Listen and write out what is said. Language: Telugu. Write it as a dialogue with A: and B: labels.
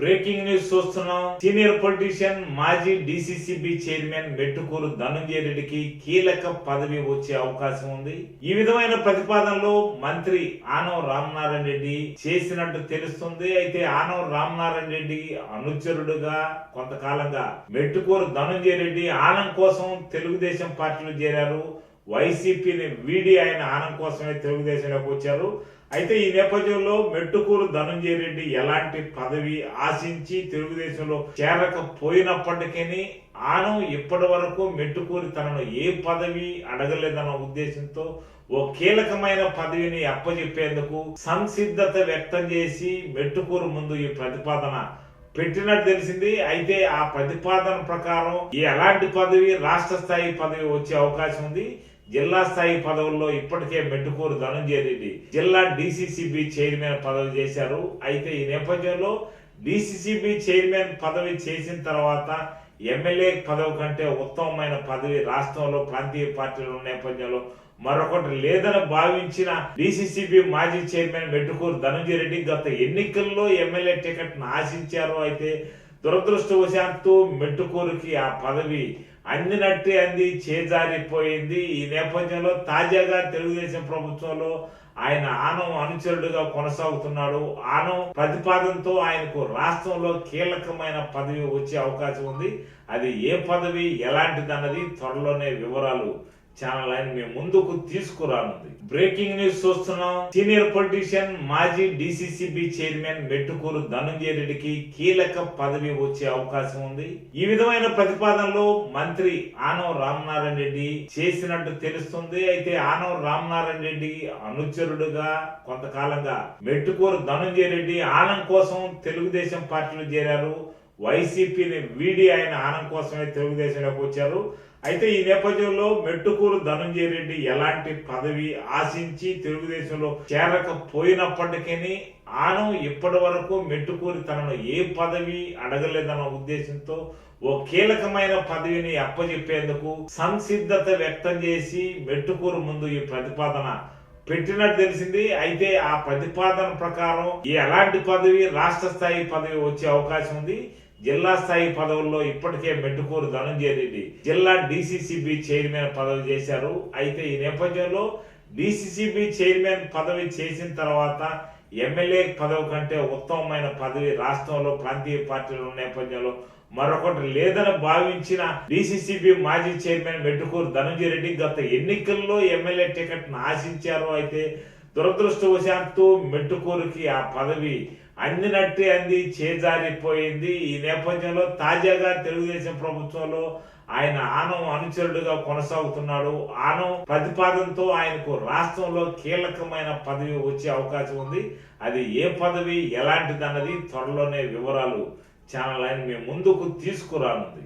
A: బ్రేకింగ్ న్యూస్ చూస్తున్నాం. సీనియర్ పొలిటీషియన్ మాజీ డిసిసిబి చైర్మన్ మెట్టుకూరు ధనంజయ రెడ్డికి కీలక పదవి వచ్చే అవకాశం ఉంది. ఈ విధమైన ప్రతిపాదనలో మంత్రి ఆనవ రామనారాయణ రెడ్డి చేసినట్టు తెలుస్తుంది. అయితే ఆనవ రామనారాయణ రెడ్డి అనుచరుడుగా కొంతకాలంగా మెట్టుకూరు ధనంజయ రెడ్డి ఆనం కోసం తెలుగుదేశం పార్టీలో చేరారు. వైసీపీని వీడి ఆయన ఆనం కోసమే తెలుగుదేశంలోకి వచ్చారు. అయితే ఈ నేపథ్యంలో మెట్టుకూరు ధనంజయ రెడ్డి ఎలాంటి పదవి ఆశించి తెలుగుదేశంలో చేరకపోయినప్పటికీ ఆనం ఇప్పటి వరకు మెట్టుకూరి తనను ఏ పదవి అడగలేదన్న ఉద్దేశంతో ఓ కీలకమైన పదవిని అప్పచెప్పేందుకు సంసిద్ధత వ్యక్తం చేసి మెట్టుకూరు ముందు ఈ ప్రతిపాదన పెట్టినట్టు తెలిసింది. అయితే ఆ ప్రతిపాదన ప్రకారం ఎలాంటి పదవి రాష్ట్ర స్థాయి పదవి వచ్చే అవకాశం ఉంది. జిల్లా స్థాయి పదవుల్లో ఇప్పటికే మెట్టుకూరు ధనంజయ రెడ్డి జిల్లా డిసిసిబి చైర్మన్ పదవి చేశారు. అయితే ఈ నేపథ్యంలో డిసిసిబి చైర్మన్ పదవి చేసిన తర్వాత ఎమ్మెల్యే పదవి కంటే ఉత్తమమైన పదవి రాష్ట్రంలో ప్రాంతీయ పార్టీలు నేపథ్యంలో మరొకటి లేదని భావించిన డిసిసిబి మాజీ చైర్మన్ మెట్టుకూరు ధనంజయ రెడ్డి గత ఎన్నికల్లో ఎమ్మెల్యే టికెట్ను ఆశించారు. అయితే దురదృష్టవశాత్తు మెట్టుకూరుకి ఆ పదవి అందినట్టే అంది చేజారిపోయింది. ఈ నేపథ్యంలో తాజాగా తెలుగుదేశం ప్రభుత్వంలో ఆయన ఆనం అనుచరుడుగా కొనసాగుతున్నాడు. ఆనం ప్రతిపాదనతో ఆయనకు రాష్ట్రంలో కీలకమైన పదవి వచ్చే అవకాశం ఉంది. అది ఏ పదవి ఎలాంటిదన్నది త్వరలోనే వివరాలు ఛానల్ ఆయన మీ ముందుకు తీసుకురానుంది. బ్రేకింగ్ న్యూస్ చూస్తున్నాం. సీనియర్ పొలిటీషియన్ మాజీ డిసిసిబి చైర్మన్ మెట్టుకూరు ధనంజయ రెడ్డికి కీలక పదవి వచ్చే అవకాశం ఉంది. ఈ విధమైన ప్రతిపాదనలో మంత్రి ఆనవ రామనారాయణ రెడ్డి చేసినట్టు తెలుస్తుంది. అయితే ఆనవ రామనారాయణ రెడ్డి అనుచరుడుగా కొంతకాలంగా మెట్టుకూరు ధనంజయ రెడ్డి ఆనం కోసం తెలుగుదేశం పార్టీలో చేరారు. వైసీపీని వీడి ఆయన ఆనం కోసమే తెలుగుదేశంలోకి వచ్చారు. అయితే ఈ నేపథ్యంలో మెట్టుకూరు ధనంజయ రెడ్డి ఎలాంటి పదవి ఆశించి తెలుగుదేశంలో చేరకపోయినప్పటికీ ఆనం ఇప్పటి వరకు మెట్టుకూరి తనను ఏ పదవి అడగలేదన్న ఉద్దేశంతో ఓ కీలకమైన పదవిని అప్పచెప్పేందుకు సంసిద్ధత వ్యక్తం చేసి మెట్టుకూరు ముందు ఈ ప్రతిపాదన పెట్టినట్టు తెలిసింది. అయితే ఆ ప్రతిపాదన ప్రకారం ఎలాంటి పదవి రాష్ట్ర స్థాయి పదవి వచ్చే అవకాశం ఉంది. జిల్లా స్థాయి పదవుల్లో ఇప్పటికే మెట్టుకూరు ధనంజయ రెడ్డి. జిల్లా డిసిసిబి చైర్మన్ పదవి చేశారు. అయితే ఈ నేపథ్యంలో డిసిసిబి చైర్మన్ పదవి చేసిన తర్వాత ఎమ్మెల్యే పదవి కంటే ఉత్తమమైన పదవి రాష్ట్రంలో ప్రాంతీయ పార్టీల నేపథ్యంలో మరొకటి లేదని భావించిన డిసిసిబి మాజీ చైర్మన్ మెట్టుకూరు ధనంజయ రెడ్డి గత ఎన్నికల్లో ఎమ్మెల్యే టికెట్ ఆశించారు. అయితే దురదృష్టవశాత్తు మెట్టుకూరుకి ఆ పదవి అందినట్టే అంది చేజారిపోయింది. ఈ నేపథ్యంలో తాజాగా తెలుగుదేశం ప్రభుత్వంలో ఆయన ఆనం అనుచరుడుగా కొనసాగుతున్నాడు. ఆనం ప్రతిపాదనతో ఆయనకు రాష్ట్రంలో కీలకమైన పదవి వచ్చే అవకాశం ఉంది. అది ఏ పదవి ఎలాంటిదన్నది త్వరలోనే వివరాలు ఛానల్ ఆయన మీ ముందుకు తీసుకురానుంది.